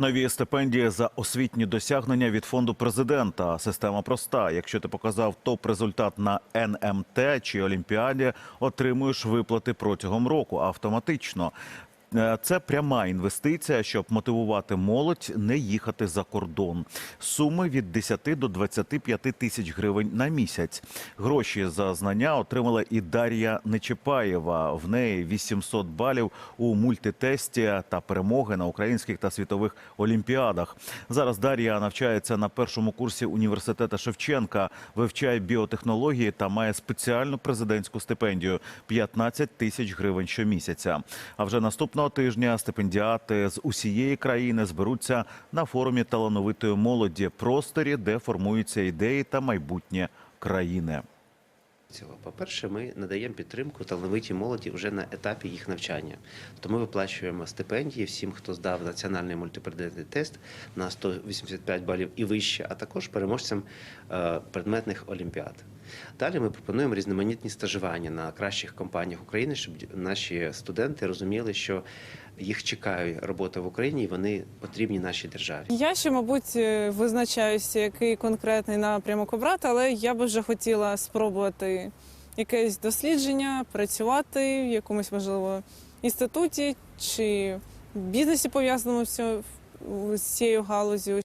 Нові стипендії за освітні досягнення від фонду президента. Система проста. Якщо ти показав топ-результат на НМТ чи Олімпіаді, отримуєш виплати протягом року автоматично. Е, Це пряма інвестиція, щоб мотивувати молодь не їхати за кордон. Суми від 10 до 25 тисяч гривень на місяць. Гроші за знання отримала і Дар'я Нечепаєва. В неї 800 балів у мультитесті та перемоги на українських та світових олімпіадах. Зараз Дар'я навчається на першому курсі університету Шевченка, вивчає біотехнології та має спеціальну президентську стипендію 15 тисяч гривень щомісяця. А вже наступного тижня стипендіати з усієї країни зберуться на форумі талановитої молоді, просторі, де формуються ідеї та майбутнє країни. По-перше, ми надаємо підтримку талановитій молоді вже на етапі їх навчання. Ми виплачуємо стипендії всім, хто здав національний мультипредметний тест на 185 балів і вище, а також переможцям е, предметних олімпіад. Далі ми пропонуємо різноманітні стажування на кращих компаніях України, щоб наші студенти розуміли, що їх чекає робота в Україні, і вони потрібні нашій державі. Я ще, мабуть, е, визначаюся, який конкретний напрямок обрати, але я би вже хотіла спробувати якесь дослідження, працювати в якомусь можливо інституті чи бізнесі пов'язаному з цією галузю.